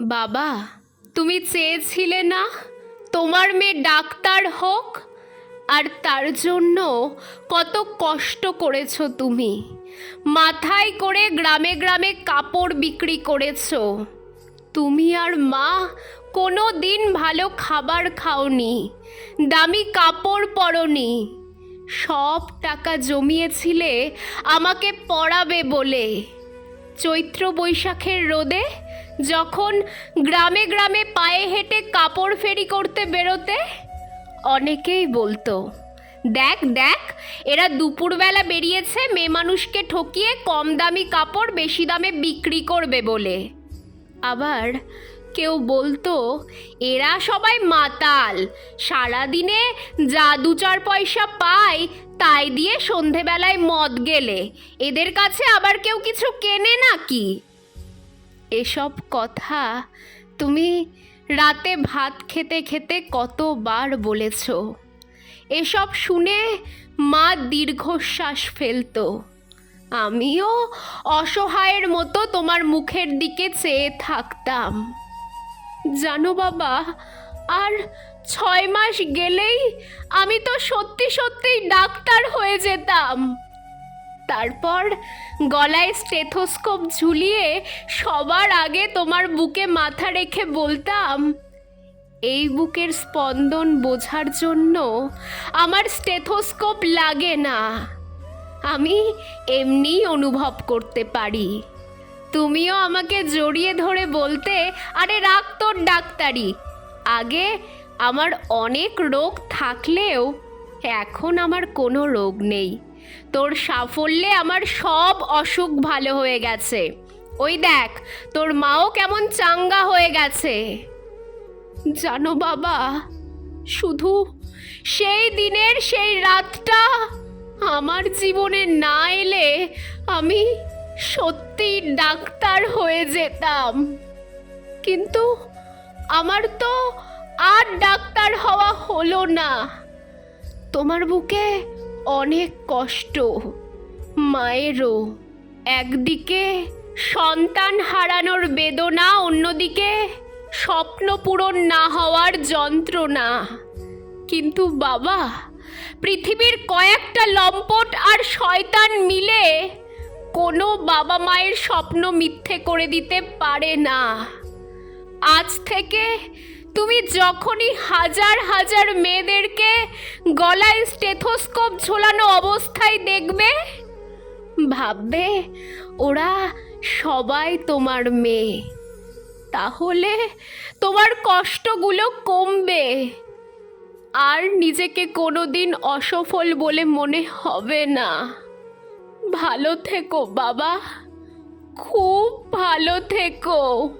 বাবা, তুমি চেয়েছিলে না তোমার মেয়ে ডাক্তার হোক? আর তার জন্য কত কষ্ট করেছ তুমি। মাথায় করে গ্রামে গ্রামে কাপড় বিক্রি করেছ। তুমি আর মা কোনো দিন ভালো খাবার খাওনি, দামি কাপড় পরনি। সব টাকা জমিয়েছিলে আমাকে পড়াবে বলে। চৈত্র বৈশাখের রোদে যখন গ্রামে গ্রামে পায়ে হেঁটে কাপড় ফেরি করতে বেরোতে, অনেকেই বলতো, দেখ দেখ, এরা দুপুরবেলা বেরিয়েছে, মেয়ে মানুষকে ঠকিয়ে কম দামি কাপড় বেশি দামে বিক্রি করবে বলে। আবার কেউ বলতো, এরা সবাই মাতাল, সারাদিনে যা দু চার পয়সা পায়, তাই দিয়ে সন্ধেবেলায় মদ গেলে। এদের কাছে আবার কেউ কিছু কেনে নাকি? এসব কথা তুমি রাতে ভাত খেতে খেতে কতবার বলেছ। এসব শুনে মা দীর্ঘশ্বাস ফেলতো। আমিও অসহায়ের মতো তোমার মুখের দিকে চেয়ে থাকতাম। জানো বাবা, আর ছয় মাস গেলেই আমি তো সত্যি সত্যিই ডাক্তার হয়ে যেতাম। তারপর গলায় স্টেথোস্কোপ ঝুলিয়ে সবার আগে তোমার বুকে মাথা রেখে বলতাম, এই বুকের স্পন্দন বোঝার জন্য আমার স্টেথোস্কোপ লাগে না। আমি এমনি অনুভব করতে পারি। তুমিও আমাকে জড়িয়ে ধরে বলতে, আরে রাখ তোর ডাক্তারি। আগে আমার অনেক রোগ থাকলেও এখন আমার কোনো রোগ নেই। তোর সাফল্যে আমার সব অসুখ ভালো হয়ে গেছে। ওই দেখ, তোর মাও কেমন চাঙ্গা হয়ে গেছে। জানো বাবা, শুধু সেই দিনের সেই রাতটা আমার জীবনে না এলে আমি সত্যি ডাক্তার হয়ে যেতাম। কিন্তু আমার তো আর ডাক্তার হওয়া হলো না। তোমার বুকে অনেক কষ্ট। মায়েরও। একদিকে সন্তান হারানোর বেদনা, অন্যদিকে স্বপ্ন পূরণ না হওয়ার যন্ত্রণা। কিন্তু বাবা, পৃথিবীর কয়েকটা লম্পট আর শয়তান মিলে কোনো বাবা মায়ের স্বপ্ন মিথ্যে করে দিতে পারে না। আজ থেকে তুমি যখনই হাজার হাজার মেয়েদেরকে গলায় স্টেথোস্কোপ ঝোলানো অবস্থায় দেখবে, ভাববে ওরা সবাই তোমার মেয়ে। তাহলে তোমার কষ্টগুলো কমবে। আর নিজেকে কোনো দিন অসফল বলে মনে হবে না। ভালো থেকো বাবা। খুব ভালো থেকো।